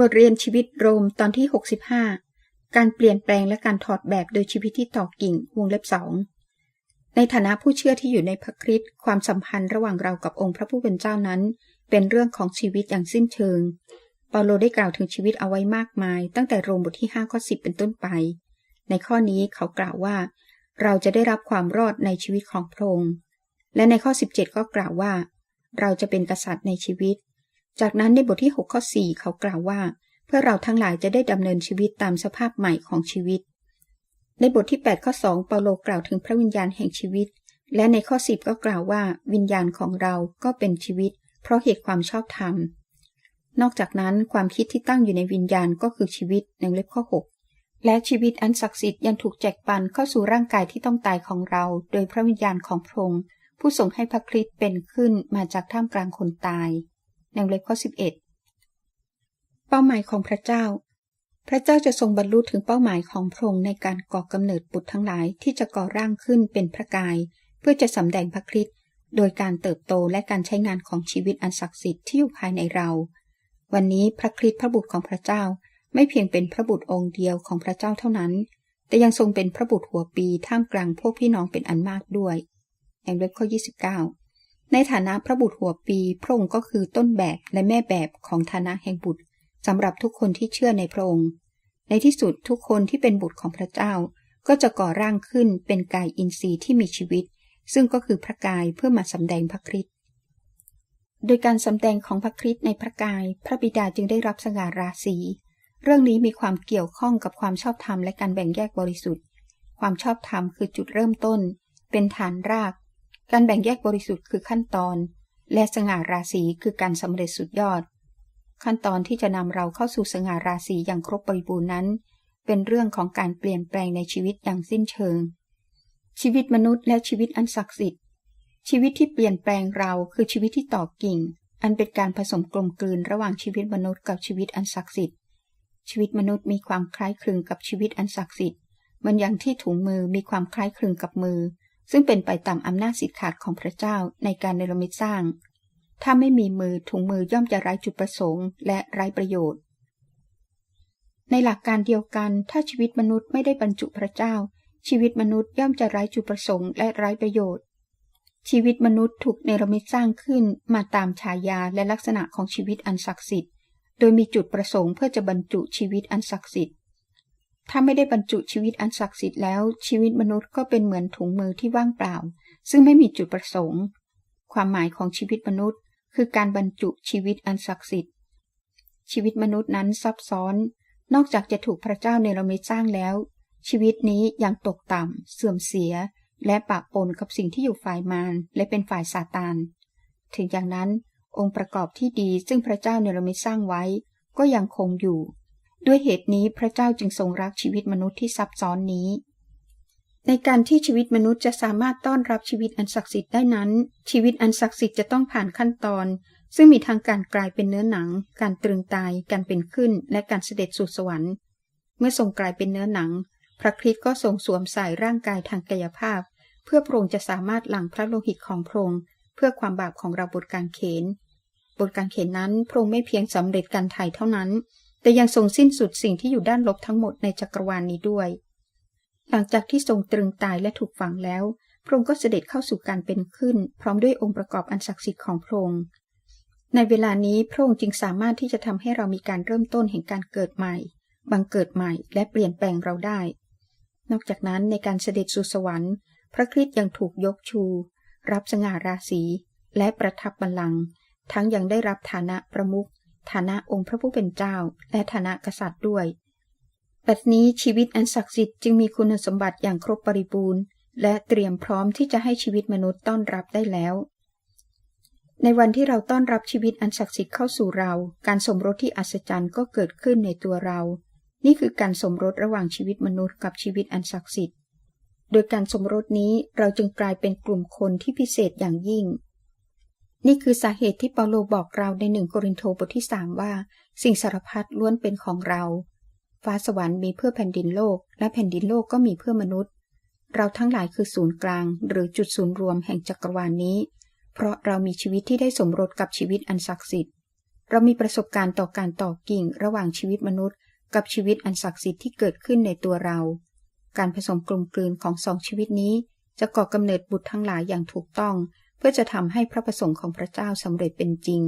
บทเรียนชีวิตโรมตอนที่ 65 การเปลี่ยนแปลงและการถอดแบบโดยชีวิตที่ต่อกิ่งวงเล็บสองในฐานะผู้เชื่อที่อยู่ในพระคริสต์ความสัมพันธ์ระหว่างเรากับองค์พระผู้เป็นเจ้านั้น เป็นเรื่องของชีวิตอย่างสิ้นเชิง เปาโลได้กล่าวถึงชีวิตเอาไว้มากมาย ตั้งแต่โรมบทที่5ข้อ10 เป็นต้นไป ในข้อนี้เขากล่าวว่า เราจะได้รับความรอดในชีวิตของพระองค์และในข้อ 17 ก็กล่าวว่า เราจะเป็นกษัตริย์ในชีวิต จากนั้นในบทที่ 6 ข้อ 4 เขากล่าวว่า เพื่อเราทั้งหลายจะได้ดำเนินชีวิตตามสภาพใหม่ของชีวิต ในบทที่ 8 ข้อ 2 เปาโลกล่าวถึงพระวิญญาณแห่งชีวิต และในข้อ 10 ก็กล่าวว่า วิญญาณของเราก็เป็นชีวิต เพราะเหตุความชอบธรรม นอกจากนั้นความคิดที่ตั้งอยู่ในวิญญาณก็คือชีวิตในเล็บข้อ 6 และชีวิตอันศักดิ์สิทธิ์ยังถูกแจกปันเข้าสู่ร่างกายที่ต้องตายของเรา โดยพระวิญญาณของพระองค์ผู้ทรงให้พระคริสต์เป็นขึ้นมาจากท่ามกลางคนตาย ในเล็บข้อ 11 เป้าหมายของพระเจ้า พระเจ้าจะทรงบรรลุถึงเป้าหมายของพระองค์ในการก่อกำเนิดบุตรทั้งหลายที่จะก่อร่างขึ้นเป็นพระกาย เพื่อจะสำแดงพระคริสต์โดยการเติบโตและการใช้งานของชีวิตอันศักดิ์สิทธิ์ที่อยู่ภายในเรา วันนี้พระคริสต์พระบุตรของพระเจ้า ไม่เพียงเป็นพระบุตรองค์เดียวของพระเจ้าเท่านั้น แต่ยังทรงเป็นพระบุตรหัวปีท่ามกลางพวกพี่น้องเป็นอันมากด้วยในเว็บข้อ 29 ในฐานะพระบุตรหัวปี พระองค์ก็คือต้นแบบและแม่แบบของฐานะแห่งบุตรสำหรับทุกคนที่เชื่อในพระองค์ ในที่สุดทุกคนที่เป็นบุตรของพระเจ้า ก็จะก่อร่างขึ้นเป็นกายอินทรีย์ที่มีชีวิต ซึ่งก็คือพระกายเพื่อมาสำแดงพระคริสต์โดยการสำแดงของพระคริสต์ในพระกาย พระบิดาจึงได้รับสง่าราศีเรื่องนี้มีความเกี่ยวข้องกับความชอบธรรมและการแบ่งแยกบริสุทธิ์ ความชอบธรรมคือจุดเริ่มต้น เป็นฐานราก การแบ่งแยกบริสุทธิ์คือขั้นตอน และสง่าราศีคือการสำเร็จสุดยอด ขั้นตอนที่จะนำเราเข้าสู่สง่าราศีอย่างครบบริบูรณ์นั้น เป็นเรื่องของการเปลี่ยนแปลงในชีวิตอย่างสิ้นเชิง ชีวิตมนุษย์และชีวิตอันศักดิ์สิทธิ์ ชีวิตที่เปลี่ยนแปลงเราคือชีวิตที่ต่อกิ่ง อันเป็นการผสมกลมกลืนระหว่างชีวิตมนุษย์กับชีวิตอันศักดิ์สิทธิ์ชีวิตมนุษย์มีความคล้ายคลึงกับชีวิตอันศักดิ์สิทธิ์มือนอย่างที่ถุงมือมีความคล้ายคลึงกับมือ ซึ่งเป็นไปตามอำนาจสิทธิขาดของพระเจ้าในการเนรมิตสร้าง ถ้าไม่มีมือถุงมือย่อมจะไร้จุดประสงค์และไร้ประโยชน์ ในหลักการเดียวกัน ถ้าชีวิตมนุษย์ไม่ได้บรรจุพระเจ้า ชีวิตมนุษย์ย่อมจะไร้จุดประสงค์และไร้ประโยชน์ ชีวิตมนุษย์ถูกเนรมิตสร้างขึ้นมาตามฉายาและลักษณะของชีวิตอันศักดิ์สิทธิ์ โดยมีจุดประสงค์เพื่อจะบรรจุชีวิตอันศักดิ์สิทธิ์ ถ้าไม่ได้บรรจุชีวิตอันศักดิ์สิทธิ์แล้ว ชีวิตมนุษย์ก็เป็นเหมือนถุงมือที่ว่างเปล่า ซึ่งไม่มีจุดประสงค์ ความหมายของชีวิตมนุษย์ คือการบรรจุชีวิตอันศักดิ์สิทธิ์ ชีวิตมนุษย์นั้นซับซ้อน นอกจากจะถูกพระเจ้าเนรมิตสร้างแล้ว ชีวิตนี้ยังตกต่ำ เสื่อมเสีย และปะปนกับสิ่งที่อยู่ฝ่ายมารและเป็นฝ่ายซาตาน ถึงอย่างนั้น องค์ประกอบที่ดีซึ่งพระเจ้าเนรมิตสร้างไว้ ก็ยังคงอยู่ ด้วยเหตุนี้พระเจ้าจึงทรงรักชีวิตมนุษย์ที่ซับซ้อนนี้ ในการที่ชีวิตมนุษย์จะสามารถต้อนรับชีวิตอันศักดิ์สิทธิ์ได้นั้น ชีวิตอันศักดิ์สิทธิ์จะต้องผ่านขั้นตอน ซึ่งมีทางการกลายเป็นเนื้อหนัง การตรึงตาย การเป็นขึ้น และการเสด็จสู่สวรรค์ เมื่อทรงกลายเป็นเนื้อหนัง พระคริสต์ก็ทรงสวมใส่ร่างกายทางกายภาพ เพื่อพระองค์จะสามารถหลั่งพระโลหิตของพระองค์เพื่อความบาปของเราบทการเขนบทการเขนนั้นพระองค์ไม่เพียงสำเร็จการไถ่เท่านั้น แต่ยังทรงสิ้นสุดสิ่งที่อยู่ด้านลบทั้งหมดในจักรวาลนนี้ด้วย หลังจากที่ทรงตรึงตายและถูกฝังแล้ว พระองค์ก็เสด็จเข้าสู่การเป็นขึ้น พร้อมด้วยองค์ประกอบอันศักดิ์สิทธิ์ของพระองค์ ในเวลานี้พระองค์จึงสามารถที่จะทำให้เรามีการเริ่มต้นแห่งการเกิดใหม่ บังเกิดใหม่และเปลี่ยนแปลงเราได้ นอกจากนั้นในการเสด็จสู่สวรรค์ พระคริสต์ยังถูกยกชู รับสง่าราศีและประทับบัลลังก์ทั้งยังได้รับฐานะประมุข ฐานะองค์พระผู้เป็นเจ้า และฐานะกษัตริย์ด้วยบัดนี้ชีวิตอันศักดิ์สิทธิ์จึงมีคุณสมบัติอย่างครบบริบูรณ์ และเตรียมพร้อมที่จะให้ชีวิตมนุษย์ต้อนรับได้แล้ว ในวันที่เราต้อนรับชีวิตอันศักดิ์สิทธิ์เข้าสู่เรา การสมรสที่อัศจรรย์ก็เกิดขึ้นในตัวเรา นี่คือการสมรสระหว่างชีวิตมนุษย์กับชีวิตอันศักดิ์สิทธิ์ โดยการสมรสนี้เราจึงกลายเป็นกลุ่มคนที่พิเศษอย่างยิ่ง นี่คือสาเหตุที่เปาโลบอกเราในหนึ่งโครินโตบทที่สามว่า สิ่งสารพัดล้วนเป็นของเรา ฟ้าสวรรค์มีเพื่อแผ่นดินโลก และแผ่นดินโลกก็มีเพื่อมนุษย์ เราทั้งหลายคือศูนย์กลาง หรือจุดศูนย์รวมแห่งจักรวาลนนี้ เพราะเรามีชีวิตที่ได้สมรสกับชีวิตอันศักดิ์สิทธิ์ เรามีประสบการณ์ต่อการต่อกิ่งระหว่างชีวิตมนุษย์ กับชีวิตอันศักดิ์สิทธิ์ที่เกิดขึ้นในตัวเรา การผสมกลมกลืนของสองชีวิตนี้ จะก่อกำเนิดบุตรทั้งหลายอย่างถูกต้อง เพื่อจะทำให้พระประสงค์ของพระเจ้าสำเร็จเป็นจริง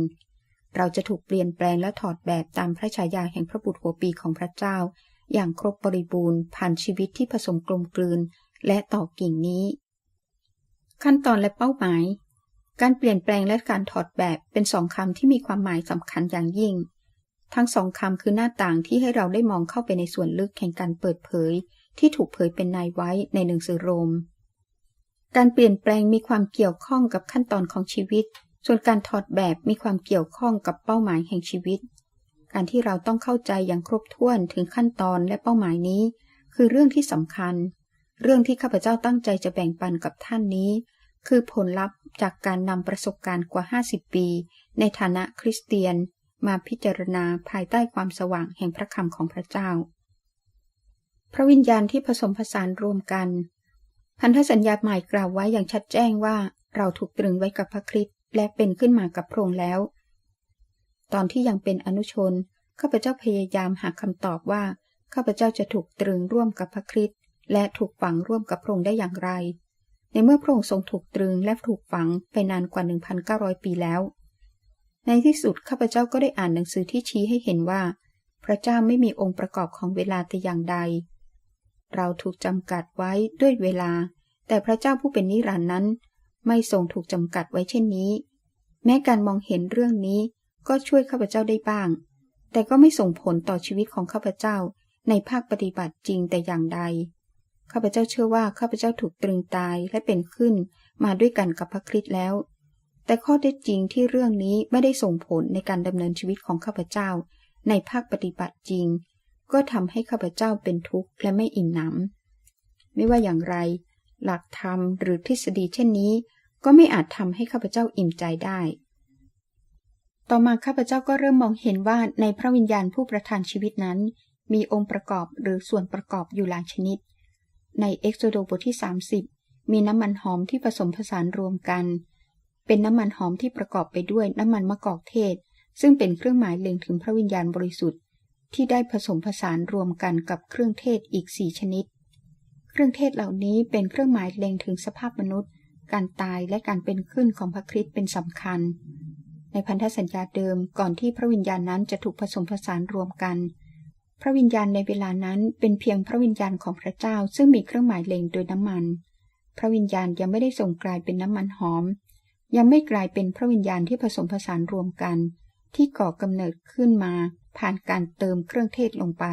เราจะถูกเปลี่ยนแปลงและถอดแบบตามพระฉายาแห่งพระบุตรหัวปีของพระเจ้า อย่างครบบริบูรณ์ผ่านชีวิตที่ผสมกลมกลืน และต่อกิ่งนี้ ขั้นตอนและเป้าหมาย การเปลี่ยนแปลงและการถอดแบบเป็นสองคำที่มีความหมายสำคัญอย่างยิ่ง ทั้งสองคำคือหน้าต่างที่ให้เราได้มองเข้าไปในส่วนลึกแห่งการเปิดเผย ที่ถูกเผยเป็นนายไว้ในหนังสือโรม การเปลี่ยนแปลงมีความเกี่ยวข้องกับขั้นตอนของชีวิต ส่วนการถอดแบบมีความเกี่ยวข้องกับเป้าหมายแห่งชีวิต การที่เราต้องเข้าใจอย่างครบถ้วนถึงขั้นตอนและเป้าหมายนี้ คือเรื่องที่สำคัญ เรื่องที่ข้าพเจ้าตั้งใจจะแบ่งปันกับท่านนี้ คือผลลัพธ์จากการนำประสบการณ์กว่า 50 ปี ในฐานะคริสเตียน มาพิจารณาภายใต้ความสว่างแห่งพระคำของพระเจ้า พระวิญญาณที่ผสมผสานรวมกัน พันธสัญญาใหม่กล่าวไว้อย่างชัดแจ้งว่าเราถูกตรึงไว้กับพระคริสต์และเป็นขึ้นมากับพระองค์แล้ว ตอนที่ยังเป็นอนุชนข้าพเจ้าพยายามหาคำตอบว่าข้าพเจ้าจะถูกตรึงร่วมกับพระคริสต์และถูกฝังร่วมกับพระองค์ได้อย่างไร ในเมื่อพระองค์ทรงถูกตรึงและถูกฝังไปนานกว่า 1,900 ปีแล้ว ในที่สุดข้าพเจ้าก็ได้อ่านหนังสือที่ชี้ให้เห็นว่า พระเจ้าไม่มีองค์ประกอบของเวลาแต่อย่างใด เราถูกจำกัดไว้ด้วยเวลา แต่พระเจ้าผู้เป็นนิรันดร์นั้น ไม่ทรงถูกจำกัดไว้เช่นนี้ แม้การมองเห็นเรื่องนี้ก็ช่วยข้าพเจ้าได้บ้าง แต่ก็ไม่ส่งผลต่อชีวิตของข้าพเจ้าในภาคปฏิบัติจริงแต่อย่างใด ข้าพเจ้าเชื่อว่าข้าพเจ้าถูกตรึงตายและเป็นขึ้นมาด้วยกันกับพระคริสต์แล้ว แต่ข้อเท็จจริงที่เรื่องนี้ไม่ได้ส่งผลในการดำเนินชีวิตของข้าพเจ้า ในภาคปฏิบัติจริง ก็ทำให้ข้าพเจ้าเป็นทุกข์และไม่อิ่มหนำไม่ว่าอย่างไร หลักธรรมหรือทฤษฎีเช่นนี้ ก็ไม่อาจทำให้ข้าพเจ้าอิ่มใจได้ ต่อมาข้าพเจ้าก็เริ่มมองเห็นว่าในพระวิญญาณผู้ประทานชีวิตนั้น มีองค์ประกอบหรือส่วนประกอบอยู่หลายชนิด ในเอ็กโซโดบทที่ 30 มีน้ำมันหอมที่ผสมผสานรวมกัน เป็นน้ำมันหอมที่ประกอบไปด้วยน้ำมันมะกอกเทศ ซึ่งเป็นเครื่องหมายเล็งถึงพระวิญญาณบริสุทธิ์ ที่ได้ผสมผสานรวมกันกับเครื่องเทศอีกสี่ชนิด เครื่องเทศเหล่านี้เป็นเครื่องหมายเล็งถึงสภาพมนุษย์ การตายและการเป็นขึ้นของพระคริสต์เป็นสำคัญ ในพันธสัญญาเดิมก่อนที่พระวิญญาณนั้นจะถูกผสมผสานรวมกัน พระวิญญาณในเวลานั้นเป็นเพียงพระวิญญาณของพระเจ้าซึ่งมีเครื่องหมายเล็งโดยน้ำมัน พระวิญญาณยังไม่ได้ส่งกลายเป็นน้ำมันหอม ยังไม่กลายเป็นพระวิญญาณที่ผสมผสานรวมกัน ที่ก่อกำเนิดขึ้นมา ผ่านการเติมเครื่องเทศลงไป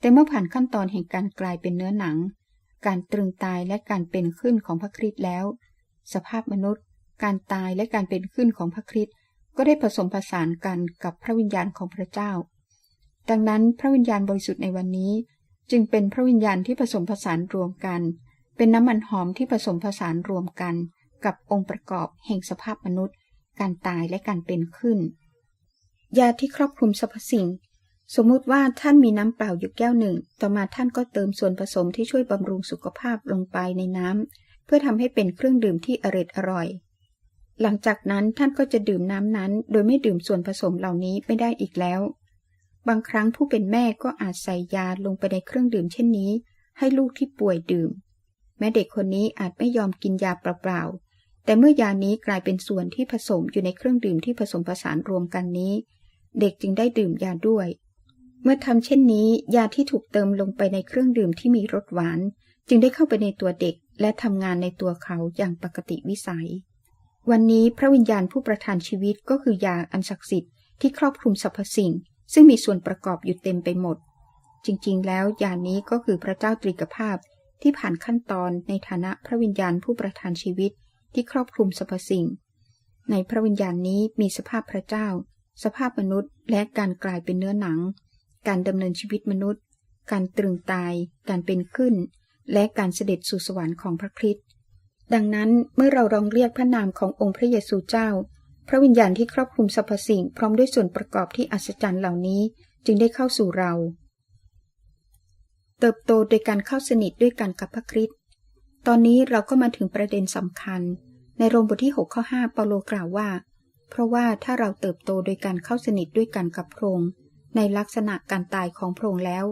แต่เมื่อผ่านขั้นตอนแห่งการกลายเป็นเนื้อหนัง การตรึงตายและการเป็นขึ้นของพระคริสต์แล้ว สภาพมนุษย์ การตายและการเป็นขึ้นของพระคริสต์ก็ได้ผสมผสานกันกับพระวิญญาณของพระเจ้า ดังนั้นพระวิญญาณบริสุทธิ์ในวันนี้ จึงเป็นพระวิญญาณที่ผสมผสานรวมกัน เป็นน้ำมันหอมที่ผสมผสานรวมกัน กับองค์ประกอบแห่งสภาพมนุษย์ การตายและการเป็นขึ้น ยาที่ครอบคลุมสรรพสิ่ง สมมุติว่าท่านมีน้ำเปล่าอยู่แก้วหนึ่ง ต่อมาท่านก็เติมส่วนผสมที่ช่วยบำรุงสุขภาพลงไปในน้ำเพื่อทำให้เป็นเครื่องดื่มที่อร่อยอร่อย หลังจากนั้นท่านก็จะดื่มน้ำนั้น โดยไม่ดื่มส่วนผสมเหล่านี้ไม่ได้อีกแล้ว บางครั้งผู้เป็นแม่ก็อาจใส่ยาลงไปในเครื่องดื่มเช่นนี้ ให้ลูกที่ป่วยดื่ม แม้เด็กคนนี้อาจไม่ยอมกินยาเปล่าๆแต่เมื่อยานี้กลายเป็นส่วนที่ผสมอยู่ในเครื่องดื่มที่ผสมผสานรวมกันนี้ เด็กจึงได้ดื่มยาด้วย เมื่อทำเช่นนี้ยาที่ถูกเติมลงไปในเครื่องดื่มที่มีรสหวาน จึงได้เข้าไปในตัวเด็กและทำงานในตัวเขาอย่างปกติวิสัย วันนี้พระวิญญาณผู้ประทานชีวิตก็คือยาอันศักดิ์สิทธิ์ที่ครอบคลุมสรรพสิ่ง ซึ่งมีส่วนประกอบอยู่เต็มไปหมด จริงๆ แล้วยานี้ก็คือพระเจ้าตรีกภาพที่ผ่านขั้นตอนในฐานะพระวิญญาณผู้ประทานชีวิตที่ครอบคลุมสรรพสิ่ง ในพระวิญญาณนี้มีสภาพพระเจ้า สภาพมนุษย์ และการกลายเป็นเนื้อหนัง การดำเนินชีวิตมนุษย์ การตรึงตาย การเป็นขึ้น และการเสด็จสู่สวรรค์ของพระคริสต์ดังนั้นเมื่อเราลองเรียกพระนามขององค์พระเยซูเจ้า พระวิญญาณที่ครอบคลุมสรรพสิ่งพร้อมด้วยส่วนประกอบที่อัศจรรย์เหล่านี้จึงได้เข้าสู่เรา เติบโตโดยการเข้าสนิทด้วยกันกับพระคริสต์ตอนนี้เราก็มาถึงประเด็นสำคัญ ในโรมบทที่ 6 ข้อ 5 เปาโลกล่าวว่า เพราะว่าถ้าเราเติบโตโดยการเข้าสนิทด้วยกันกับพระองค์ในลักษณะการตายของพระองค์แล้ว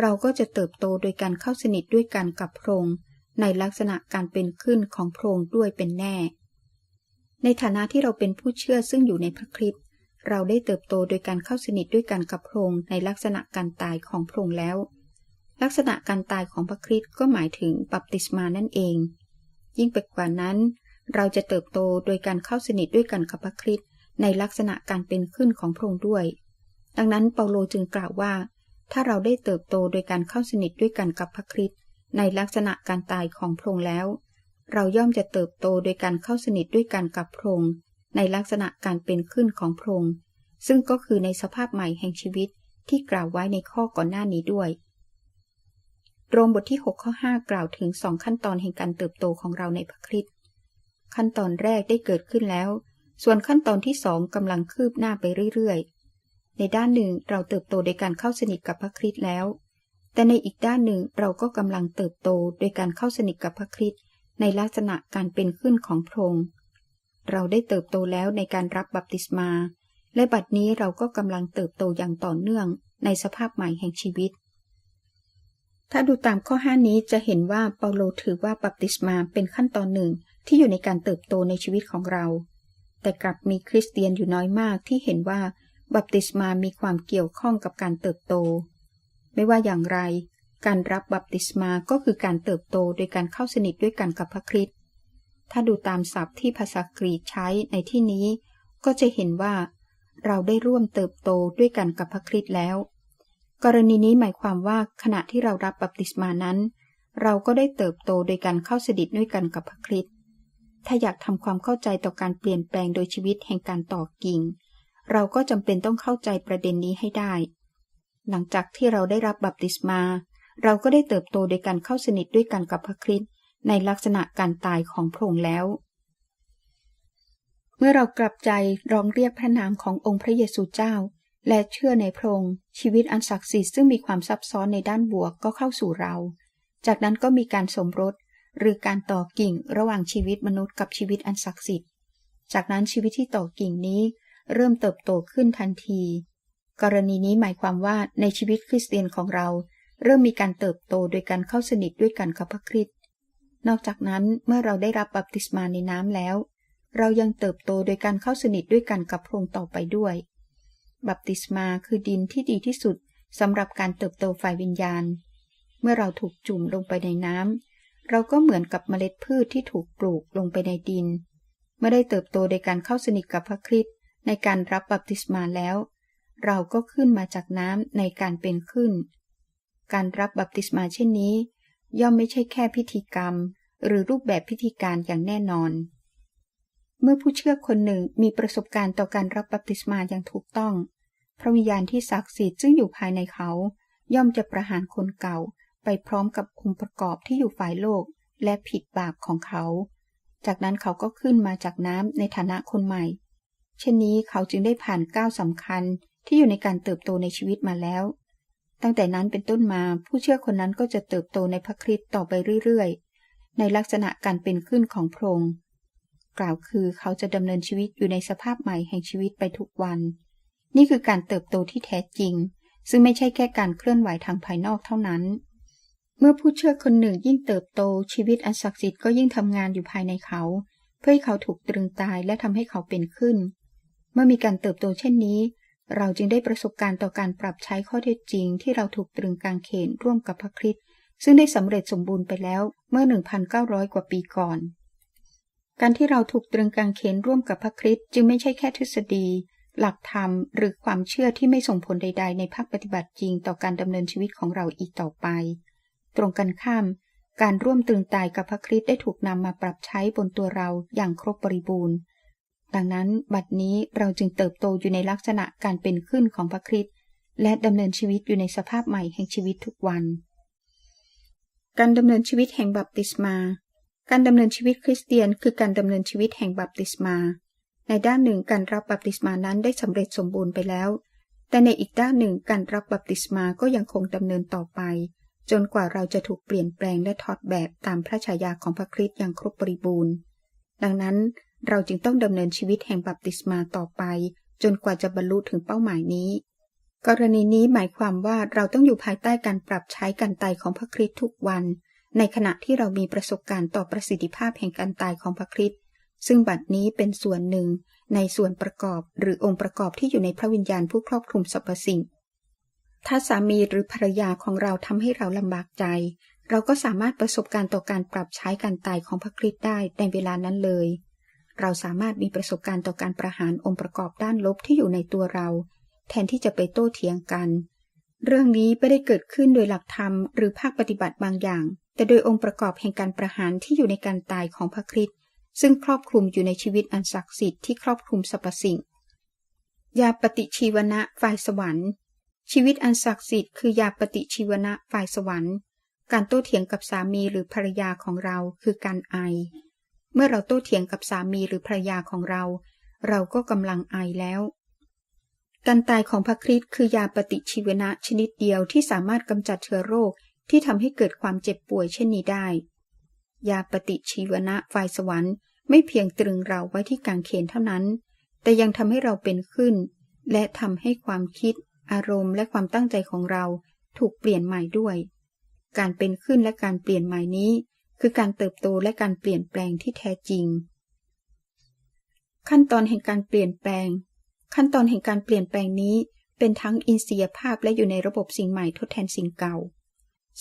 เราก็จะเติบโตโดยการเข้าสนิทด้วยกันกับพระองค์ในลักษณะการเป็นขึ้นของพระองค์ด้วยเป็นแน่ ในฐานะที่เราเป็นผู้เชื่อซึ่งอยู่ในพระคริสต์เราได้เติบโตโดยการเข้าสนิทด้วยกันกับพระองค์ในลักษณะการตายของพระองค์แล้ว ลักษณะการตายของพระคริสต์ก็หมายถึงบัพติศมานั่นเอง ยิ่งไปกว่านั้น เราจะเติบโตโดยการเข้าสนิทด้วยกันกับพระคริสต์ในลักษณะการเป็นขึ้นของพระองค์ด้วย ดังนั้นเปาโลจึงกล่าวว่า ถ้าเราได้เติบโตโดยการเข้าสนิทด้วยกันกับพระคริสต์ในลักษณะการตายของพระองค์แล้ว เราย่อมจะเติบโตโดยการเข้าสนิทด้วยกันกับพระองค์ในลักษณะการเป็นขึ้นของพระองค์ซึ่งก็คือในสภาพใหม่แห่งชีวิตที่กล่าวไว้ในข้อก่อนหน้านี้ด้วยโรมบทที่ 6 ข้อ 5 กล่าวถึงสองขั้นตอนแห่งการเติบโตของเราในพระคริสต์ ขั้นตอนแรกได้เกิดขึ้นแล้ว ส่วนขั้นตอนที่สองกำลังคืบหน้าไปเรื่อยๆ ในด้านหนึ่งเราเติบโตโดยการเข้าสนิทกับพระคริสต์แล้ว แต่ในอีกด้านหนึ่งเราก็กำลังเติบโตโดยการเข้าสนิทกับพระคริสต์ในลักษณะการเป็นขึ้นของพระองค์เราได้เติบโตแล้วในการรับบัพติศมา และบัดนี้เราก็กำลังเติบโตอย่างต่อเนื่องในสภาพใหม่แห่งชีวิต ถ้าดูตามข้อ 5 นี้จะเห็นว่าเปาโลถือว่าบัพติศมาเป็นขั้นตอนหนึ่ง ที่อยู่ในการเติบโตในชีวิตของเรา แต่กลับมีคริสเตียนอยู่น้อยมากที่เห็นว่าบัพติศมามีความเกี่ยวข้องกับการเติบโต ไม่ว่าอย่างไร การรับบัพติศมาก็คือการเติบโตโดยการเข้าสนิทด้วยกันกับพระคริสต์ถ้าดูตามศัพท์ที่ภาษากรีกใช้ในที่นี้ ก็จะเห็นว่า เราได้ร่วมเติบโตด้วยกันกับพระคริสต์แล้ว กรณีนี้หมายความว่าขณะที่เรารับบัพติศมานั้น เราก็ได้เติบโตโดยการเข้าสนิทด้วยกันกับพระคริสต์ ถ้าอยากทำความเข้าใจต่อการเปลี่ยนแปลงโดยชีวิตแห่งการต่อกิ่ง เราก็จำเป็นต้องเข้าใจประเด็นนี้ให้ได้ หลังจากที่เราได้รับบัพติศมา เราก็ได้เติบโตโดยการเข้าสนิทด้วยกันกับพระคริสต์ในลักษณะการตายของพระองค์แล้ว เมื่อเรากลับใจร้องเรียกพระนามขององค์พระเยซูเจ้า และเชื่อในพระองค์ชีวิตอันศักดิ์สิทธิ์ซึ่งมีความซับซ้อนในด้านบวกก็เข้าสู่เรา จากนั้นก็มีการสมรส หรือการต่อกิ่งระหว่างชีวิตมนุษย์กับชีวิตอันศักดิ์สิทธิ์ จากนั้นชีวิตที่ต่อกิ่งนี้เริ่มเติบโตขึ้นทันที กรณีนี้หมายความว่าในชีวิตคริสเตียนของเรา เริ่มมีการเติบโตโดยการเข้าสนิทด้วยกันกับพระคริสต์นอกจากนั้นเมื่อเราได้รับบัพติศมาในน้ำแล้ว เรายังเติบโตโดยการเข้าสนิทด้วยกันกับพระองค์ต่อไปด้วย บัพติศมาคือดินที่ดีที่สุดสำหรับการเติบโตฝ่ายวิญญาณ เมื่อเราถูกจุ่มลงไปในน้ำ เราก็เหมือนกับเมล็ดพืชที่ถูกปลูกลงไปในดิน เมื่อได้เติบโตในการเข้าสนิทกับพระคริสต์ในการรับบัพติศมาแล้ว เราก็ขึ้นมาจากน้ำในการเป็นขึ้น การรับบัพติศมาเช่นนี้ ย่อมไม่ใช่แค่พิธีกรรม หรือรูปแบบพิธีการอย่างแน่นอน เมื่อผู้เชื่อคนหนึ่งมีประสบการณ์ต่อการรับบัพติศมาอย่างถูกต้อง พระวิญญาณที่ศักดิ์สิทธิ์ซึ่งอยู่ภายในเขา ย่อมจะประหารคนเก่า ไปพร้อมกับองค์ประกอบที่อยู่ฝ่ายโลกและผิดบาปของเขา จากนั้นเขาก็ขึ้นมาจากน้ำในฐานะคนใหม่ เช่นนี้เขาจึงได้ผ่านก้าวสำคัญที่อยู่ในการเติบโตในชีวิตมาแล้ว ตั้งแต่นั้นเป็นต้นมาผู้เชื่อคนนั้นก็จะเติบโตในพระคริสต์ต่อไปเรื่อยๆ ในลักษณะการเป็นขึ้นของพระองค์กล่าวคือเขาจะดำเนินชีวิตอยู่ในสภาพใหม่แห่งชีวิตไปทุกวัน นี่คือการเติบโตที่แท้จริง ซึ่งไม่ใช่แค่การเคลื่อนไหวทางภายนอกเท่านั้น เมื่อผู้เชื่อคนหนึ่งยิ่งเติบโตชีวิตอันศักดิ์สิทธิ์ก็ยิ่งทำงานอยู่ภายในเขา เพื่อให้เขาถูกตรึงตายและทำให้เขาเป็นขึ้น เมื่อมีการเติบโตเช่นนี้ เราจึงได้ประสบการณ์ต่อการปรับใช้ข้อเท็จจริง ที่เราถูกตรึงกางเขนร่วมกับพระคริสต์ซึ่งได้สำเร็จสมบูรณ์ไปแล้วเมื่อ 1,900 กว่าปีก่อน การที่เราถูกตรึงกางเขนร่วมกับพระคริสต์จึงไม่ใช่แค่ทฤษฎี หลักธรรม หรือความเชื่อที่ไม่ส่งผลใด ๆ ในภาคปฏิบัติจริงต่อการดำเนินชีวิตของเราอีกต่อไป ตรงกันข้าม การร่วมตึงตายกับพระคริสต์ได้ถูกนำมาปรับใช้บนตัวเราอย่างครบบริบูรณ์ ดังนั้นบัดนี้เราจึงเติบโตอยู่ในลักษณะการเป็นขึ้นของพระคริสต์และดำเนินชีวิตอยู่ในสภาพใหม่แห่งชีวิตทุกวัน การดำเนินชีวิตแห่งบัพติศมา การดำเนินชีวิตคริสเตียน คือการดำเนินชีวิตแห่งบัพติศมา ในด้านหนึ่งการรับบัพติศมานั้นได้สำเร็จสมบูรณ์ไปแล้ว แต่ในอีกด้านหนึ่งการรับบัพติศมาก็ยังคงดำเนินต่อไป จนกว่าเราจะถูกเปลี่ยนแปลงและถอดแบบตามพระฉายาของพระคริสต์อย่างครบบริบูรณ์ ดังนั้นเราจึงต้องดำเนินชีวิตแห่งบัพติศมาต่อไป จนกว่าจะบรรลุถึงเป้าหมายนี้ กรณีนี้หมายความว่าเราต้องอยู่ภายใต้การปรับใช้การตายของพระคริสต์ทุกวัน ในขณะที่เรามีประสบการณ์ต่อประสิทธิภาพแห่งการตายของพระคริสต์ซึ่งบัดนี้เป็นส่วนหนึ่งในส่วนประกอบหรือองค์ประกอบที่อยู่ในพระวิญญาณผู้ครอบคลุมสรรพสิ่ง ถ้าสามีหรือภรรยาของเราทำให้เราลำบากใจ เราก็สามารถประสบการณ์ต่อการปรับใช้การตายของพระคริสต์ได้ในเวลานั้นเลย เราสามารถมีประสบการณ์ต่อการประหารองค์ประกอบด้านลบที่อยู่ในตัวเรา แทนที่จะไปโต้เถียงกัน เรื่องนี้ไม่ได้เกิดขึ้นโดยหลักธรรมหรือภาคปฏิบัติบางอย่าง แต่โดยองค์ประกอบแห่งการประหารที่อยู่ในการตายของพระคริสต์ซึ่งครอบคลุมอยู่ในชีวิตอันศักดิ์สิทธิ์ที่ครอบคลุมสรรพสิ่งยาปฏิชีวนะฝ่ายสวรรค์ ชีวิตอันศักดิ์สิทธิ์คือยาปฏิชีวนะฝ่ายสวรรค์ การโต้เถียงกับสามีหรือภรรยาของเราคือการไอ เมื่อเราโต้เถียงกับสามีหรือภรรยาของเรา เราก็กำลังไอแล้ว การตายของพระคริสต์คือยาปฏิชีวนะชนิดเดียวที่สามารถกำจัดเชื้อโรคที่ทำให้เกิดความเจ็บป่วยเช่นนี้ได้ ยาปฏิชีวนะฝ่ายสวรรค์ ไม่เพียงตรึงเราไว้ที่กางเขนเท่านั้น แต่ยังทำให้เราเป็นขึ้น และทำให้ความคิด อารมณ์และความตั้งใจของเราถูกเปลี่ยนใหม่ด้วย การเป็นขึ้นและการเปลี่ยนใหม่นี้ คือการเติบโตและการเปลี่ยนแปลงที่แท้จริง ขั้นตอนแห่งการเปลี่ยนแปลง ขั้นตอนแห่งการเปลี่ยนแปลงนี้ เป็นทั้งอินทรียภาพและอยู่ในระบบสิ่งใหม่ทดแทนสิ่งเก่า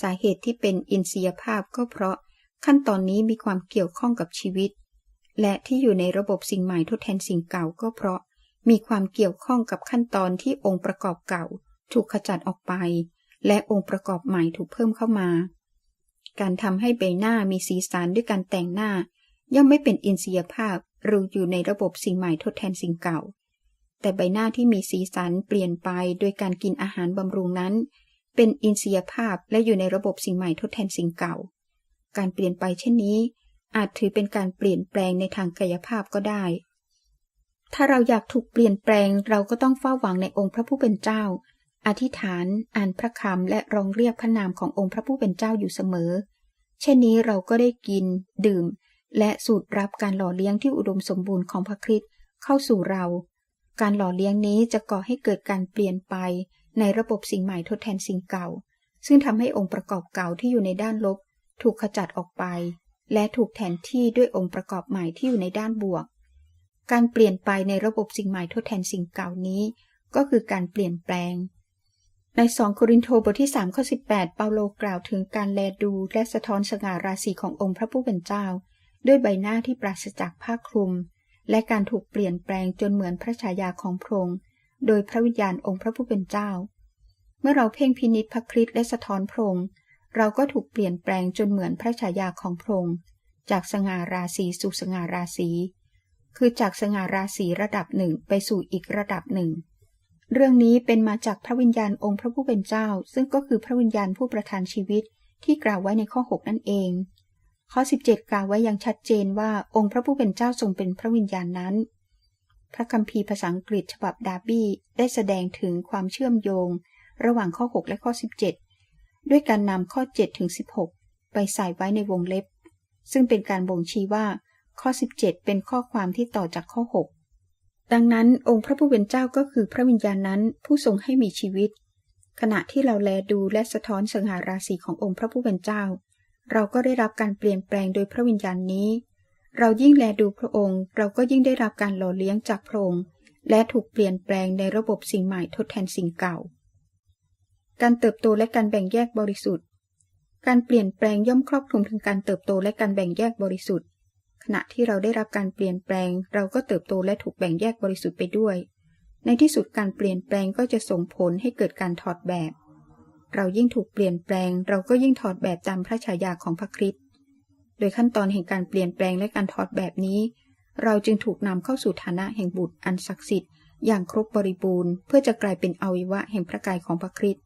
สาเหตุที่เป็นอินทรียภาพก็เพราะขั้นตอนนี้มีความเกี่ยวข้องกับชีวิต และที่อยู่ในระบบสิ่งใหม่ทดแทนสิ่งเก่าก็เพราะ มีความเกี่ยวข้องกับขั้นตอนที่องค์ประกอบเก่า ถูกขจัดออกไป และองค์ประกอบใหม่ถูกเพิ่มเข้ามา การทำให้ใบหน้ามีสีสันด้วยการแต่งหน้า ย่อมไม่เป็นอินทรียภาพหรืออยู่ในระบบสิ่งใหม่ทดแทนสิ่งเก่า แต่ใบหน้าที่มีสีสันเปลี่ยนไปโดยการกินอาหารบำรุงนั้น เป็นอินทรียภาพและอยู่ในระบบสิ่งใหม่ทดแทนสิ่งเก่า การเปลี่ยนไปเช่นนี้ อาจถือเป็นการเปลี่ยนแปลงในทางกายภาพก็ได้ ถ้าเราอยากถูกเปลี่ยนแปลงเราก็ต้องเฝ้าหวังในองค์พระผู้เป็นเจ้า อธิษฐาน อ่านพระคำและร้องเรียกพระนามขององค์พระผู้เป็นเจ้าอยู่เสมอ เช่นนี้เราก็ได้กิน ดื่ม และสูตรรับการหล่อเลี้ยงที่อุดมสมบูรณ์ของพระคริสต์เข้าสู่เรา การหล่อเลี้ยงนี้จะก่อให้เกิดการเปลี่ยนไปในระบบสิ่งใหม่ทดแทนสิ่งเก่า ซึ่งทำให้องค์ประกอบเก่าที่อยู่ในด้านลบ ถูกขจัดออกไป และถูกแทนที่ด้วยองค์ประกอบใหม่ที่อยู่ในด้านบวก การเปลี่ยนไปในระบบสิ่งใหม่ทดแทนสิ่งเก่านี้ ก็คือการเปลี่ยนแปลง ในสองโครินโตบทที่3ข้อ18 เปาโลกล่าวถึงการแลดูและสะท้อนสง่าราศีขององค์พระผู้เป็นเจ้า ด้วยใบหน้าที่ปราศจากผ้าคลุม และการถูกเปลี่ยนแปลงจนเหมือนพระฉายาของพระองค์โดยพระวิญญาณองค์พระผู้เป็นเจ้า เมื่อเราเพ่งพินิษพระคริสต์และสะท้อนพระองค์เราก็ถูกเปลี่ยนแปลงจนเหมือนพระฉายาของพระองค์จากสง่าราศีสู่สง่าราศี คือจากสง่าราศีระดับหนึ่งไปสู่อีกระดับหนึ่ง เรื่องนี้เป็นมาจากพระวิญญาณองค์พระผู้เป็นเจ้า ซึ่งก็คือพระวิญญาณผู้ประทานชีวิตที่กล่าวไว้ในข้อ 6 นั่นเอง ข้อ 17 กล่าวไว้อย่างชัดเจนว่าองค์พระผู้เป็นเจ้าทรงเป็นพระวิญญาณนั้น พระคัมภีร์ภาษาอังกฤษฉบับดาบี้ได้แสดงถึงความเชื่อมโยง ระหว่างข้อ 6 และข้อ 17 ด้วยการนำข้อ7ถึง16 ไปใส่ไว้ในวงเล็บ ซึ่งเป็นการบ่งชี้ว่า ข้อ 17 เป็นข้อความที่ต่อจากข้อ 6 ดังนั้นองค์พระผู้เป็นเจ้าก็คือพระวิญญาณนั้นผู้ทรงให้มีชีวิต ขณะที่เราแลดูและสะท้อนสัง่าราศีขององค์พระผู้เป็นเจ้า เราก็ได้รับการเปลี่ยนแปลงโดยพระวิญญาณนี้ เรายิ่งแลดูพระองค์ เราก็ยิ่งได้รับการหล่อเลี้ยงจากพระองค์และถูกเปลี่ยนแปลงในระบบสิ่งใหม่ทดแทนสิ่งเก่า การเติบโตและการแบ่งแยกบริสุทธิ์ การเปลี่ยนแปลงย่อมครอบคลุมถึงการเติบโตและการแบ่งแยกบริสุทธิ์ ขณะที่เราได้รับการเปลี่ยนแปลง เราก็เติบโตและถูกแบ่งแยกบริสุทธิ์ไปด้วย ในที่สุดการเปลี่ยนแปลงก็จะส่งผลให้เกิดการถอดแบบ เรายิ่งถูกเปลี่ยนแปลง เราก็ยิ่งถอดแบบตามพระฉายาของพระคริสต์โดยขั้นตอนแห่งการเปลี่ยนแปลงและการถอดแบบนี้ เราจึงถูกนำเข้าสู่ฐานะแห่งบุตรอันศักดิ์สิทธิ์อย่างครบบริบูรณ์ เพื่อจะกลายเป็นอวัยวะแห่งพระกายของพระคริสต์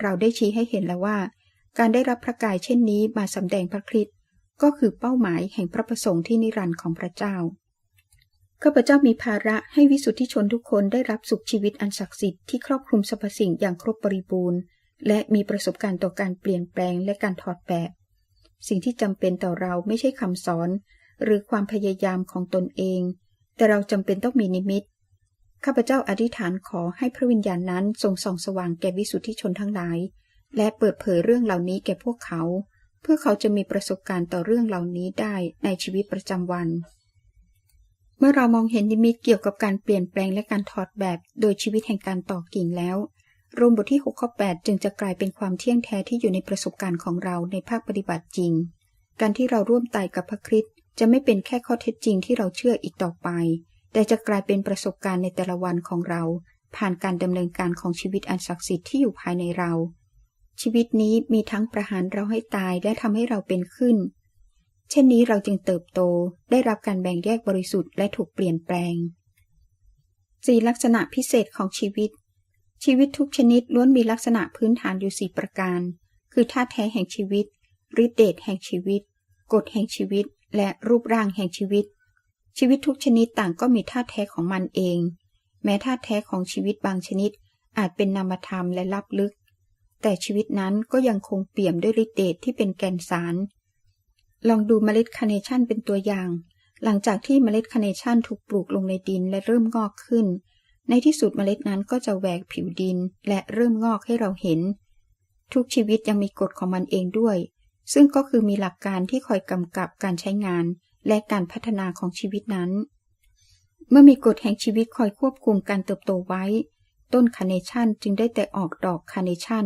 เราได้ชี้ให้เห็นแล้วว่า การได้รับพระกายเช่นนี้มาสำแดงพระคริสต์ ก็คือเป้าหมายแห่งพระประสงค์ที่นิรันดร์ของพระเจ้า ข้าพเจ้ามีภาระให้วิสุทธิชนทุกคนได้รับสุขชีวิตอันศักดิ์สิทธิ์ที่ครอบคลุมสรรพสิ่งอย่างครบบริบูรณ์ และมีประสบการณ์ต่อการเปลี่ยนแปลงและการถอดแบบ สิ่งที่จำเป็นต่อเราไม่ใช่คำสอน หรือความพยายามของตนเอง แต่เราจำเป็นต้องมีนิมิต ข้าพเจ้าอธิษฐานขอให้พระวิญญาณนั้นทรงส่องสว่างแก่วิสุทธิชนทั้งหลาย และเปิดเผยเรื่องเหล่านี้แก่พวกเขา เพื่อเขาจะมีประสบการณ์ต่อเรื่องเหล่านี้ได้ในชีวิตประจำวัน เมื่อเรามองเห็นนิมิตเกี่ยวกับการเปลี่ยนแปลงและการถอดแบบโดยชีวิตแห่งการต่อกิ่งแล้วรวมบทที่6ข้อ8จึงจะกลายเป็นความเที่ยงแท้ที่อยู่ในประสบการณ์ของเราในภาคปฏิบัติจริง การที่เราร่วมตายกับพระคริสต์จะไม่เป็นแค่ข้อเท็จจริงที่เราเชื่ออีกต่อไป แต่จะกลายเป็นประสบการณ์ในแต่ละวันของเรา ผ่านการดำเนินการของชีวิตอันศักดิ์สิทธิ์ที่อยู่ภายในเรา ชีวิตนี้มีทั้งประหารเราให้ตายและทำให้เราเป็นขึ้น เช่นนี้เราจึงเติบโตได้รับการแบ่งแยกบริสุทธิ์และถูกเปลี่ยนแปลงสี่ลักษณะพิเศษของชีวิต ชีวิตทุกชนิดล้วนมีลักษณะพื้นฐานอยู่สี่ประการ คือธาแท้แห่งชีวิตฤทธิเดชแห่งชีวิต กฎแห่งชีวิต และรูปร่างแห่งชีวิต ชีวิตทุกชนิดต่างก็มีธาแท้ของมันเอง แม้ธาแท้ของชีวิตบางชนิดอาจเป็นนามธรรมและลับลึก แต่ชีวิตนั้นก็ยังคงเปี่ยมด้วยฤทธิเดชที่เป็นแกนสาร ลองดูเมล็ดคาเนชั่นเป็นตัวอย่าง หลังจากที่เมล็ดคาเนชั่นถูกปลูกลงในดินและเริ่มงอกขึ้น ในที่สุดเมล็ดนั้นก็จะแหวกผิวดินและเริ่มงอกให้เราเห็น ทุกชีวิตยังมีกฎของมันเองด้วย ซึ่งก็คือมีหลักการที่คอยกำกับการใช้งาน และการพัฒนาของชีวิตนั้น เมื่อมีกฎแห่งชีวิตคอยควบคุมการเติบโตไว้ ต้นคาเนชั่นจึงได้แต่ออกดอกคาเนชั่น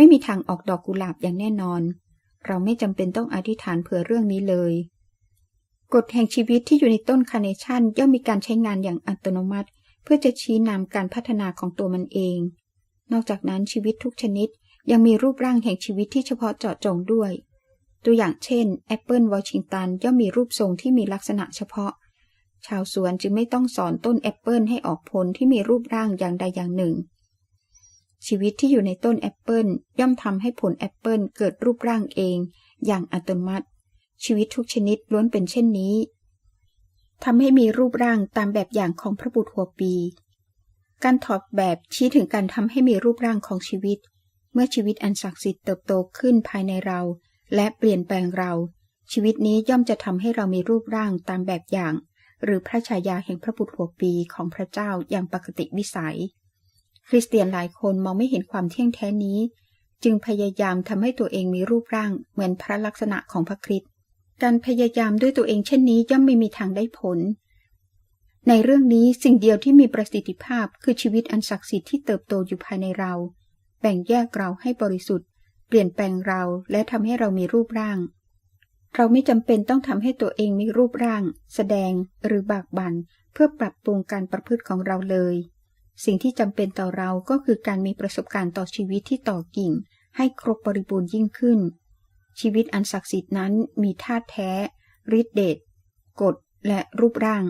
ไม่มีทางออกดอกกุหลาบอย่างแน่นอน เราไม่จำเป็นต้องอธิษฐานเผื่อเรื่องนี้เลย กฎแห่งชีวิตที่อยู่ในต้นคาเนชั่นย่อมมีการใช้งานอย่างอัตโนมัติ เพื่อจะชี้นำการพัฒนาของตัวมันเอง นอกจากนั้นชีวิตทุกชนิดยังมีรูปร่างแห่งชีวิตที่เฉพาะเจาะจงด้วย ตัวอย่างเช่นแอปเปิลวอชิงตันย่อมมีรูปทรงที่มีลักษณะเฉพาะ ชาวสวนจึงไม่ต้องสอนต้นแอปเปิลให้ออกผลที่มีรูปร่างอย่างใดอย่างหนึ่ง ชีวิตที่อยู่ในต้นแอปเปิลย่อมทำให้ผลแอปเปิลเกิดรูปร่างเอง อย่างอัตโนมัติ ชีวิตทุกชนิดล้วนเป็นเช่นนี้ทำให้มีรูปร่างตามแบบอย่างของพระบุตรหัวปี การถอดแบบชี้ถึงการทำให้มีรูปร่างของชีวิต เมื่อชีวิตอันศักดิ์สิทธิ์เติบโตขึ้นภายในเรา และเปลี่ยนแปลงเรา ชีวิตนี้ย่อมจะทำให้เรามีรูปร่างตามแบบอย่าง หรือพระฉายาแห่งพระบุตรหัวปีของพระเจ้าอย่างปกติวิสัย คริสเตียนหลายคนมองไม่เห็นความเที่ยงแท้นี้ จึงพยายามทำให้ตัวเองมีรูปร่างเหมือนพระลักษณะของพระคริสต์การพยายามด้วยตัวเองเช่นนี้ย่อมไม่มีทางได้ผล ในเรื่องนี้สิ่งเดียวที่มีประสิทธิภาพคือชีวิตอันศักดิ์สิทธิ์ที่เติบโตอยู่ภายในเรา แบ่งแยกเราให้บริสุทธิ์ เปลี่ยนแปลงเราและทำให้เรามีรูปร่าง เราไม่จำเป็นต้องทำให้ตัวเองมีรูปร่าง แสดงหรือบากบันเพื่อปรับปรุงการประพฤติของเราเลย สิ่งที่จำเป็นต่อเราก็คือการมีประสบการณ์ต่อชีวิตที่ต่อกิ่ง ให้ครบบริบูรณ์ยิ่งขึ้น ชีวิตอันศักดิ์สิทธิ์นั้นมีธาตุแท้ฤทธิเดชกฎและรูปร่าง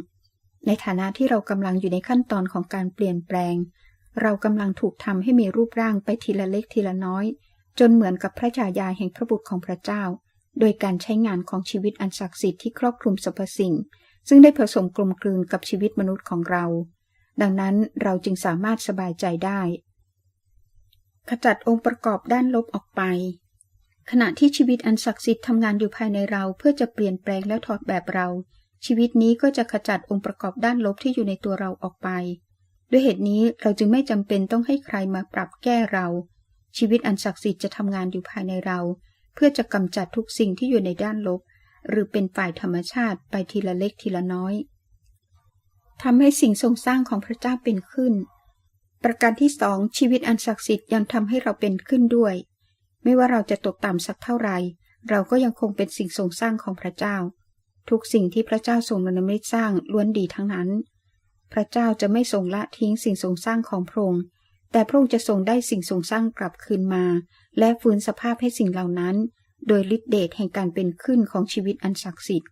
ในฐานะที่เรากำลังอยู่ในขั้นตอนของการเปลี่ยนแปลง เรากำลังถูกทำให้มีรูปร่างไปทีละเล็กทีละน้อย จนเหมือนกับพระฉายาแห่งพระบุตรของพระเจ้า โดยการใช้งานของชีวิตอันศักดิ์สิทธิ์ที่ครอบคลุมสรรพสิ่ง ซึ่งได้ผสมกลมกลืนกับชีวิตมนุษย์ของเรา ดังนั้นเราจึงสามารถสบายใจได้ ขจัดองค์ประกอบด้านลบออกไป ขณะที่ชีวิตอันศักดิ์สิทธิ์ทำงานอยู่ภายในเราเพื่อจะเปลี่ยนแปลงและถอดแบบเรา ชีวิตนี้ก็จะขจัดองค์ประกอบด้านลบที่อยู่ในตัวเราออกไป ด้วยเหตุนี้เราจึงไม่จำเป็นต้องให้ใครมาปรับแก้เรา ชีวิตอันศักดิ์สิทธิ์จะทำงานอยู่ภายในเรา เพื่อจะกำจัดทุกสิ่งที่อยู่ในด้านลบ หรือเป็นฝ่ายธรรมชาติไปทีละเล็กทีละน้อย ทำให้สิ่งทรงสร้างของพระเจ้าเป็นขึ้น ประการที่สองชีวิตอันศักดิ์สิทธิ์ยังทำให้เราเป็นขึ้นด้วย ไม่ว่าเราจะตกต่ำสักเท่าไรเราก็ยังคงเป็นสิ่งทรงสร้างของพระเจ้า ทุกสิ่งที่พระเจ้าทรงมนำมิตสร้างล้วนดีทั้งนั้น พระเจ้าจะไม่ทรงละทิ้งสิ่งทรงสร้างของพระองค์แต่พระองค์จะทรงได้สิ่งทรงสร้างกลับคืนมา และฟื้นสภาพให้สิ่งเหล่านั้น โดยฤทธิเดชแห่งการเป็นขึ้นของชีวิตอันศักดิ์สิทธิ์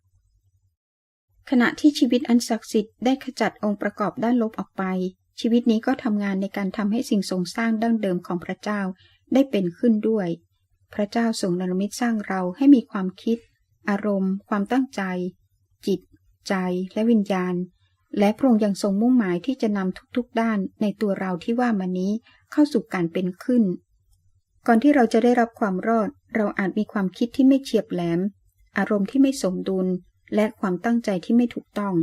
ขณะที่ชีวิตอันศักดิ์สิทธิ์ได้ขจัดองค์ประกอบด้านลบออกไป ชีวิตนี้ก็ทำงานในการทำให้สิ่งทรงสร้างดั้งเดิมของพระเจ้าได้เป็นขึ้นด้วย พระเจ้าทรงนรมิตสร้างเราให้มีความคิด อารมณ์ ความตั้งใจ จิต ใจและวิญญาณ และพระองค์ยังทรงมุ่งหมายที่จะนำทุกๆด้านในตัวเราที่ว่ามานี้เข้าสู่การเป็นขึ้น ก่อนที่เราจะได้รับความรอด เราอาจมีความคิดที่ไม่เฉียบแหลม อารมณ์ที่ไม่สมดุล และความตั้งใจที่ไม่ถูกต้อง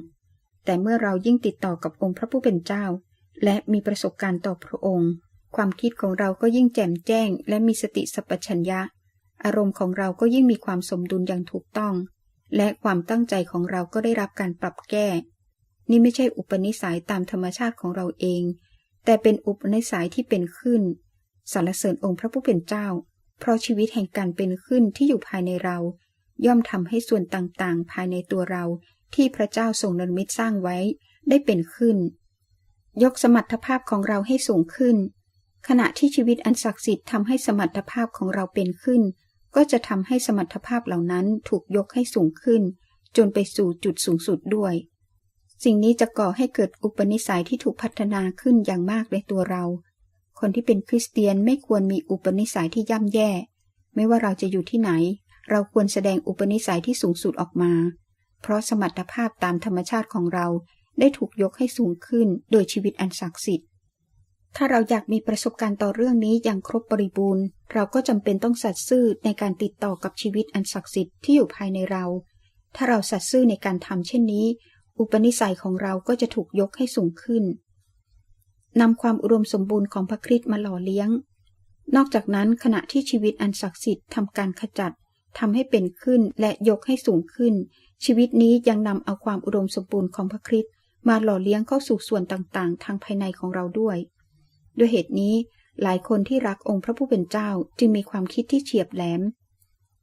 แต่เมื่อเรายิ่งติดต่อกับองค์พระผู้เป็นเจ้า และมีประสบการณ์ต่อพระองค์ ความคิดของเราก็ยิ่งแจ่มแจ้ง และมีสติสัพชัญญะ อารมณ์ของเราก็ยิ่งมีความสมดุลอย่างถูกต้อง และความตั้งใจของเราก็ได้รับการปรับแก้ นี่ไม่ใช่อุปนิสัยตามธรรมชาติของเราเอง แต่เป็นอุปนิสัยที่เป็นขึ้นสรรเสริญองค์พระผู้เป็นเจ้า เพราะชีวิตแห่งการเป็นขึ้นที่อยู่ภายในเรา ย่อมทำให้ส่วนต่างๆ ภายในตัวเราที่พระเจ้าทรงนรมิตสร้างไว้ ได้เป็นขึ้น ยกสมรรถภาพของเราให้สูงขึ้น ขณะที่ชีวิตอันศักดิ์สิทธิ์ทำให้สมรรถภาพของเราเป็นขึ้น ก็จะทำให้สมรรถภาพเหล่านั้นถูกยกให้สูงขึ้น จนไปสู่จุดสูงสุดด้วย สิ่งนี้จะก่อให้เกิดอุปนิสัยที่ถูกพัฒนาขึ้นอย่างมากในตัวเรา คนที่เป็นคริสเตียนไม่ควรมีอุปนิสัยที่ย่ำแย่ ไม่ว่าเราจะอยู่ที่ไหน เราควรแสดงอุปนิสัยที่สูงสุดออกมา เพราะสมรรถภาพตามธรรมชาติของเราได้ถูกยกให้สูงขึ้นโดยชีวิตอันศักดิ์สิทธิ์ ถ้าเราอยากมีประสบการณ์ต่อเรื่องนี้อย่างครบบริบูรณ์ เราก็จำเป็นต้องสัตย์ซื่อในการติดต่อกับชีวิตอันศักดิ์สิทธิ์ที่อยู่ภายในเรา ถ้าเราสัตย์ซื่อในการทำเช่นนี้ อุปนิสัยของเราก็จะถูกยกให้สูงขึ้นนำความอุดมสมบูรณ์ของพระคริสต์มาหล่อเลี้ยง นอกจากนั้นขณะที่ชีวิตอันศักดิ์สิทธิ์ทำการขจัด ทำให้เป็นขึ้นและยกให้สูงขึ้น ชีวิตนี้ยังนำเอาความอุดมสมบูรณ์ของพระคริสต์มาหล่อเลี้ยงเข้าสู่ส่วนต่างๆ ทางภายในของเราด้วย ด้วยเหตุนี้หลายคนที่รักองค์พระผู้เป็นเจ้าจึงมีความคิดที่เฉียบแหลม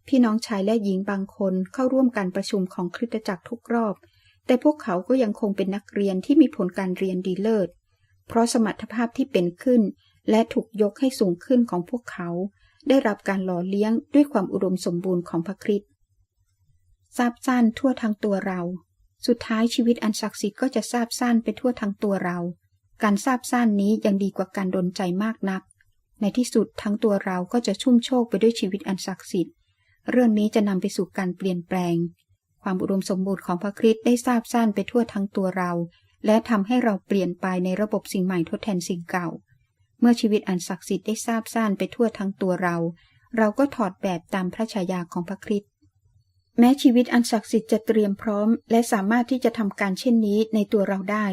พี่น้องชายและหญิงบางคนเข้าร่วมการประชุมของคริสตจักรทุกรอบ แต่พวกเขาก็ยังคงเป็นนักเรียนที่มีผลการเรียนดีเลิศ เพราะสมรรถภาพที่เป็นขึ้น และถูกยกให้สูงขึ้นของพวกเขา ได้รับการหล่อเลี้ยงด้วยความอุดมสมบูรณ์ของพระคริสต์ทราบสั้นทั่วทั้งตัวเรา สุดท้ายชีวิตอันศักดิ์สิทธิ์ก็จะทราบสั้นไปทั่วทั้งตัวเรา การทราบสั้นนี้ยังดีกว่าการดนใจมากนัก ในที่สุดทั้งตัวเราก็จะชุ่มโชคไปด้วยชีวิตอันศักดิ์สิทธิ์ เรื่องนี้จะนำไปสู่การเปลี่ยนแปลง ความอุดมสมบูรณ์ของพระคริสต์ได้ทราบสั้นไปทั่วทั้งตัวเรา และทำให้เราเปลี่ยนไปในระบบสิ่งใหม่ทดแทนสิ่งเก่า เมื่อชีวิตอันศักดิ์สิทธิ์ได้ทราบสั้นไปทั่วทั้งตัวเรา เราก็ถอดแบบตามพระฉายาของพระคริสต์แม้ชีวิตอันศักดิ์สิทธิ์จะเตรียมพร้อม และสามารถที่จะทำการเช่นนี้ในตัวเราได้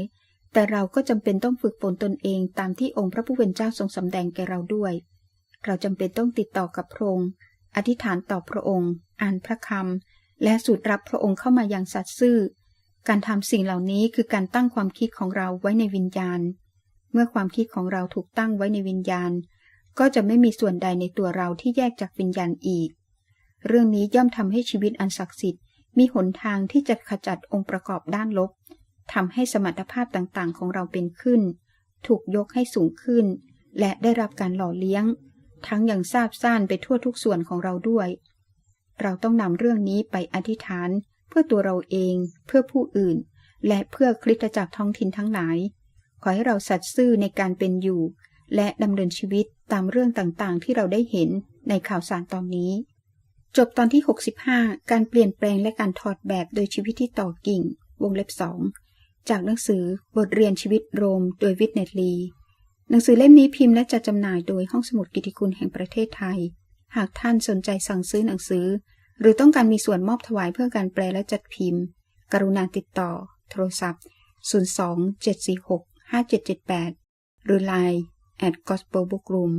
แต่เราก็จำเป็นต้องฝึกฝนตนเองตามที่องค์พระผู้เป็นเจ้าทรงสำแดงแก่เราด้วย เราจำเป็นต้องติดต่อกับพระองค์ อธิษฐานต่อพระองค์ อ่านพระคำและสูตรรับพระองค์เข้ามาอย่างสัตย์ซื่อ การทำสิ่งเหล่านี้คือการตั้งความคิดของเราไว้ในวิญญาณ มื่อความคิดของเราถูกตั้งไว้ในวิญญาณ ก็จะไม่มีส่วนใดในตัวเราที่แยกจากวิญญาณอีก เรื่องนี้ย่อมทำให้ชีวิตอันศักดิ์สิทธิ์มีหนทางที่จะขจัดองค์ประกอบด้านลบทำให้สมรรถภาพต่างๆ ของเราเป็นขึ้น ถูกยกให้สูงขึ้น และได้รับการหล่อเลี้ยง ทั้งอย่างทราบซ่านไปทั่วทุกส่วนของเราด้วย เราต้องนำเรื่องนี้ไปอธิษฐาน เพื่อตัวเราเอง เพื่อผู้อื่น และเพื่อคริสตจักรท้องถิ่นทั้งหลาย ขอให้เราสัตย์ซื่อในการเป็นอยู่ และดำเนินชีวิตตามเรื่องต่างๆ ที่เราได้เห็นในข่าวสารตอนนี้ จบตอนที่ 65 การเปลี่ยนแปลงและการถอดแบบโดยชีวิตที่ต่อกิ่ง วงเล็บสองจากหนังสือบทเรียนชีวิตโรม โดยวิทเนตลี หนังสือเล่มนี้พิมพ์และจัดจำหน่ายโดยห้องสมุดกิติคุณแห่งประเทศไทย หากท่านสนใจสั่งซื้อหนังสือ หรือต้องการมีส่วนมอบถวายเพื่อการแปลและจัดพิมพ์ กรุณาติดต่อ โทรศัพท์ 02 746 5778 หรือ Line at gospel bookroom